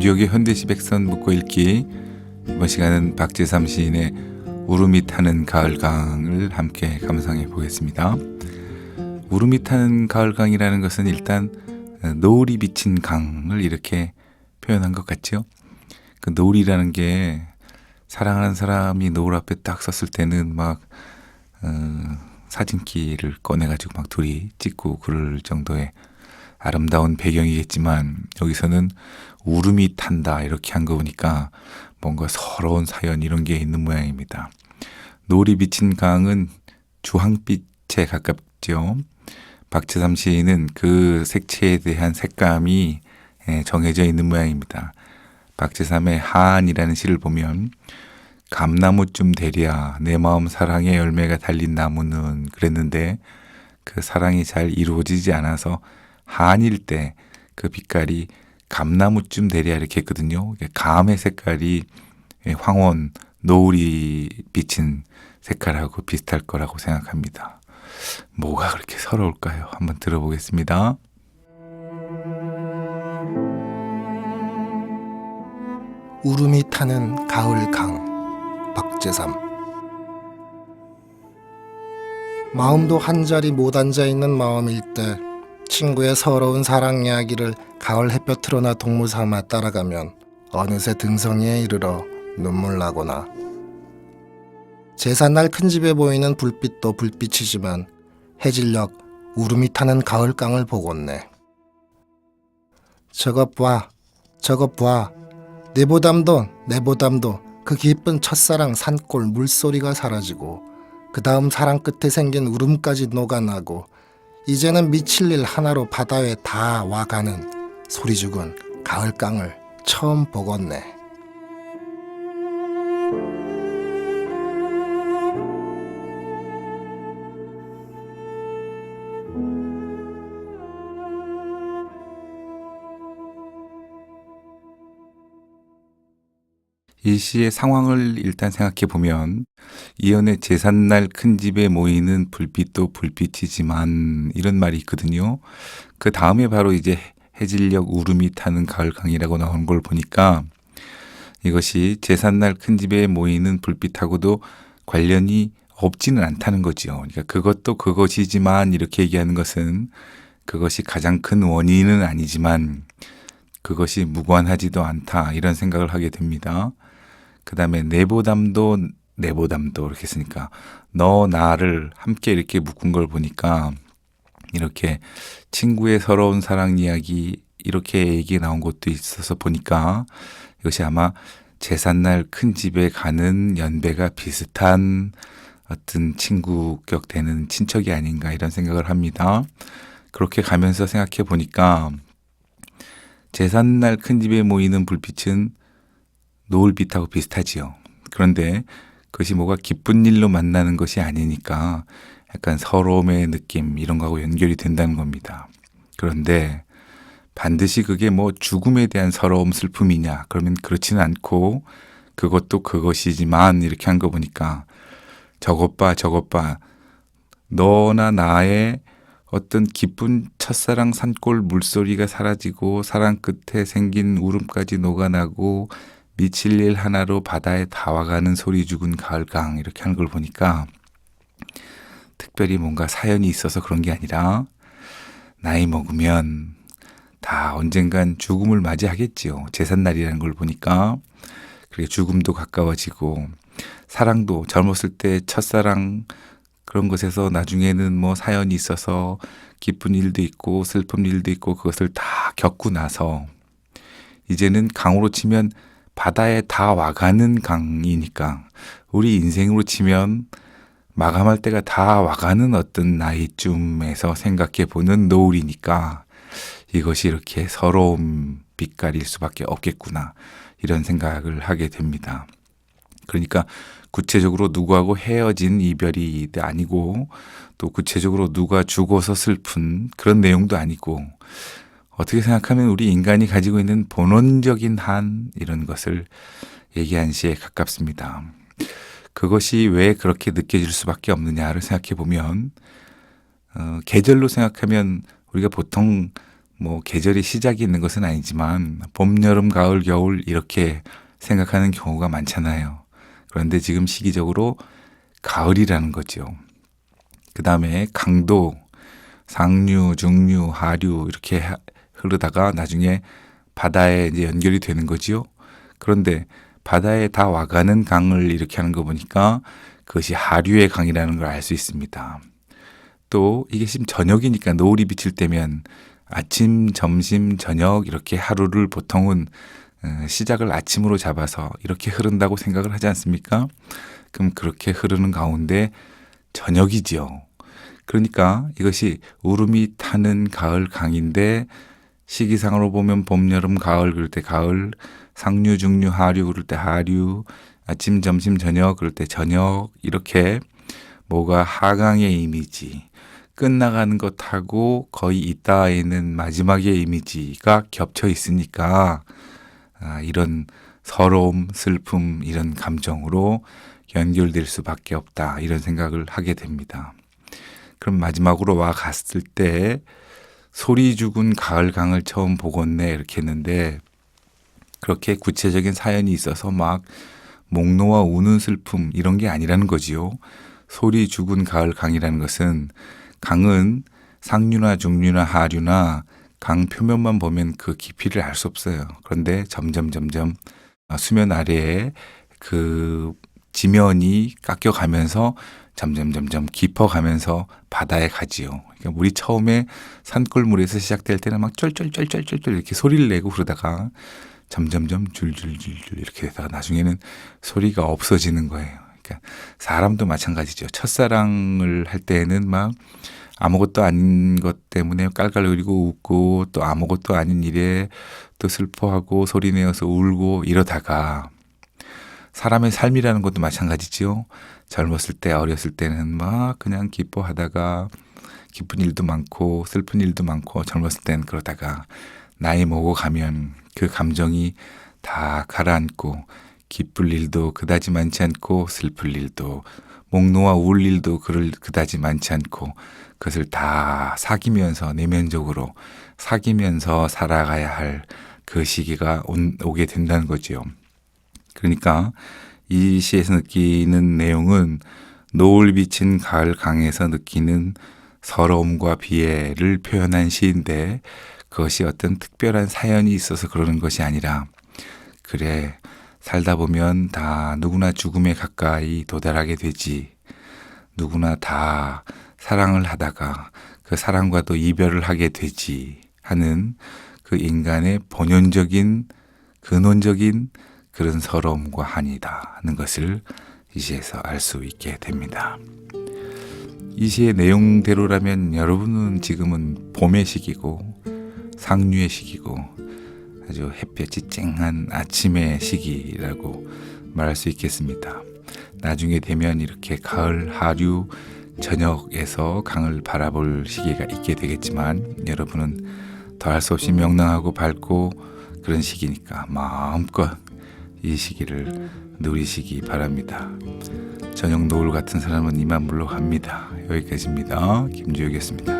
남주혁의 현대시 백선 묶고 읽기 이번 시간은 박재삼 시인의 우름이 타는 가을강을 함께 감상해 보겠습니다. 우름이 타는 가을강이라는 것은 일단 노을이 비친 강을 이렇게 표현한 것 같죠. 그 노을이라는 게 사랑하는 사람이 노을 앞에 딱 섰을 때는 막 어, 사진기를 꺼내가지고 막 둘이 찍고 그럴 정도의 아름다운 배경이겠지만 여기서는 울음이 탄다 이렇게 한 거 보니까 뭔가 서러운 사연 이런 게 있는 모양입니다. 노을이 비친 강은 주황빛에 가깝죠. 박재삼 시인은 그 색채에 대한 색감이 예, 정해져 있는 모양입니다. 박재삼의 하안이라는 시를 보면 감나무쯤 되랴 내 마음 사랑의 열매가 달린 나무는 그랬는데 그 사랑이 잘 이루어지지 않아서 한일 때 그 빛깔이 감나무쯤 되랴 이렇게 했거든요. 감의 색깔이 황혼 노을이 비친 색깔하고 비슷할 거라고 생각합니다. 뭐가 그렇게 서러울까요? 한번 들어보겠습니다. 울음이 타는 가을 강 박재삼 마음도 한 자리 못 앉아 있는 마음일 때 친구의 서러운 사랑 이야기를 가을 햇볕으로 나 동무 삼아 따라가면 어느새 등성이에 이르러 눈물 나거나. 제삿날 큰 집에 보이는 불빛도 불빛이지만 해질녘 울음이 타는 가을 강을 보곤네. 저것 봐 저것 봐. 내보담도 내보담도 그 기쁜 첫사랑 산골 물소리가 사라지고 그 다음 사랑 끝에 생긴 울음까지 녹아나고 이제는 미칠 일 하나로 바다에 다 와가는 소리 죽은 가을강을 처음 보겠네. 이 시의 상황을 일단 생각해 보면 이연의 제삿날 큰 집에 모이는 불빛도 불빛이지만 이런 말이 있거든요. 그 다음에 바로 이제 해질녘 울음이 타는 가을 강이라고 나온 걸 보니까 이것이 제삿날 큰 집에 모이는 불빛하고도 관련이 없지는 않다는 거죠. 그러니까 그것도 그것이지만 이렇게 얘기하는 것은 그것이 가장 큰 원인은 아니지만 그것이 무관하지도 않다 이런 생각을 하게 됩니다. 그 다음에 내보담도 내보담도 이렇게 했으니까 너 나를 함께 이렇게 묶은 걸 보니까 이렇게 친구의 서러운 사랑 이야기 이렇게 얘기 나온 것도 있어서 보니까 이것이 아마 제삿날 큰 집에 가는 연배가 비슷한 어떤 친구격 되는 친척이 아닌가 이런 생각을 합니다. 그렇게 가면서 생각해 보니까 제삿날 큰 집에 모이는 불빛은 노을빛하고 비슷하지요. 그런데 그것이 뭐가 기쁜 일로 만나는 것이 아니니까 약간 서러움의 느낌 이런 거하고 연결이 된다는 겁니다. 그런데 반드시 그게 뭐 죽음에 대한 서러움 슬픔이냐 그러면 그렇지는 않고 그것도 그것이지만 이렇게 한 거 보니까 저것 봐 저것 봐 너나 나의 어떤 기쁜 첫사랑 산골 물소리가 사라지고 사랑 끝에 생긴 울음까지 녹아나고 미칠 일 하나로 바다에 다 와가는 소리 죽은 가을강 이렇게 하는 걸 보니까 특별히 뭔가 사연이 있어서 그런 게 아니라 나이 먹으면 다 언젠간 죽음을 맞이하겠지요. 제삿날이라는 걸 보니까 그리고 죽음도 가까워지고 사랑도 젊었을 때 첫사랑 그런 것에서 나중에는 뭐 사연이 있어서 기쁜 일도 있고 슬픈 일도 있고 그것을 다 겪고 나서 이제는 강으로 치면 바다에 다 와가는 강이니까 우리 인생으로 치면 마감할 때가 다 와가는 어떤 나이쯤에서 생각해 보는 노을이니까 이것이 이렇게 서러움 빛깔일 수밖에 없겠구나 이런 생각을 하게 됩니다. 그러니까 구체적으로 누구하고 헤어진 이별이 아니고 또 구체적으로 누가 죽어서 슬픈 그런 내용도 아니고 어떻게 생각하면 우리 인간이 가지고 있는 본원적인 한 이런 것을 얘기한 시에 가깝습니다. 그것이 왜 그렇게 느껴질 수밖에 없느냐를 생각해 보면 어, 계절로 생각하면 우리가 보통 뭐 계절의 시작이 있는 것은 아니지만 봄, 여름, 가을, 겨울 이렇게 생각하는 경우가 많잖아요. 그런데 지금 시기적으로 가을이라는 거죠. 그 다음에 강도, 상류, 중류, 하류 이렇게 하- 흐르다가 나중에 바다에 이제 연결이 되는 거지요. 그런데 바다에 다 와가는 강을 이렇게 하는 거 보니까 그것이 하류의 강이라는 걸 알 수 있습니다. 또 이게 지금 저녁이니까 노을이 비칠 때면 아침, 점심, 저녁 이렇게 하루를 보통은 어, 시작을 아침으로 잡아서 이렇게 흐른다고 생각을 하지 않습니까? 그럼 그렇게 흐르는 가운데 저녁이지요. 그러니까 이것이 울음이 타는 가을 강인데 시기상으로 보면 봄, 여름, 가을 그럴 때 가을, 상류, 중류, 하류 그럴 때 하류, 아침, 점심, 저녁 그럴 때 저녁 이렇게 뭐가 하강의 이미지, 끝나가는 것하고 거의 있다에 있는 마지막의 이미지가 겹쳐 있으니까 아, 이런 서러움, 슬픔 이런 감정으로 연결될 수밖에 없다 이런 생각을 하게 됩니다. 그럼 마지막으로 와 갔을 때 소리 죽은 가을 강을 처음 보겠네 이렇게 했는데 그렇게 구체적인 사연이 있어서 막 목노와 우는 슬픔 이런 게 아니라는 거지요. 소리 죽은 가을 강이라는 것은 강은 상류나 중류나 하류나 강 표면만 보면 그 깊이를 알 수 없어요. 그런데 점점 점점 수면 아래에 그 지면이 깎여가면서 점점 점점 깊어가면서 바다에 가지요. 그러니까 물이 처음에 산골물에서 시작될 때는 막 쫄쫄쫄쫄쫄쫄 이렇게 소리를 내고 그러다가 점점점 줄줄줄줄 이렇게 되다가 나중에는 소리가 없어지는 거예요. 그러니까 사람도 마찬가지죠. 첫사랑을 할 때는 막 아무것도 아닌 것 때문에 깔깔거리고 웃고 또 아무것도 아닌 일에 또 슬퍼하고 소리 내어서 울고 이러다가 사람의 삶이라는 것도 마찬가지지요. 젊었을 때 어렸을 때는 막 그냥 기뻐하다가 기쁜 일도 많고 슬픈 일도 많고 젊었을 때는 그러다가 나이 먹어 가면 그 감정이 다 가라앉고 기쁠 일도 그다지 많지 않고 슬플 일도 목 놓아 울 일도 그를 그다지 많지 않고 그것을 다 사귀면서 내면적으로 사귀면서 살아가야 할 그 시기가 온, 오게 된다는 거지요. 그러니까 이 시에서 느끼는 내용은 노을 비친 가을 강에서 느끼는 서러움과 비애를 표현한 시인데 그것이 어떤 특별한 사연이 있어서 그러는 것이 아니라 그래 살다 보면 다 누구나 죽음에 가까이 도달하게 되지. 누구나 다 사랑을 하다가 그 사랑과도 이별을 하게 되지 하는 그 인간의 본연적인 근원적인 그런 서러움과 한이다 하는 것을 이 시에서 알 수 있게 됩니다. 이 시의 내용대로라면 여러분은 지금은 봄의 시기고 상류의 시기고 아주 햇볕이 쨍한 아침의 시기라고 말할 수 있겠습니다. 나중에 되면 이렇게 가을 하류 저녁에서 강을 바라볼 시기가 있게 되겠지만 여러분은 더할 수 없이 명랑하고 밝고 그런 시기니까 마음껏 이 시기를 누리시기 바랍니다. 저녁 노을 같은 사람은 이만 물러갑니다. 여기까지입니다. 김주혁이었습니다.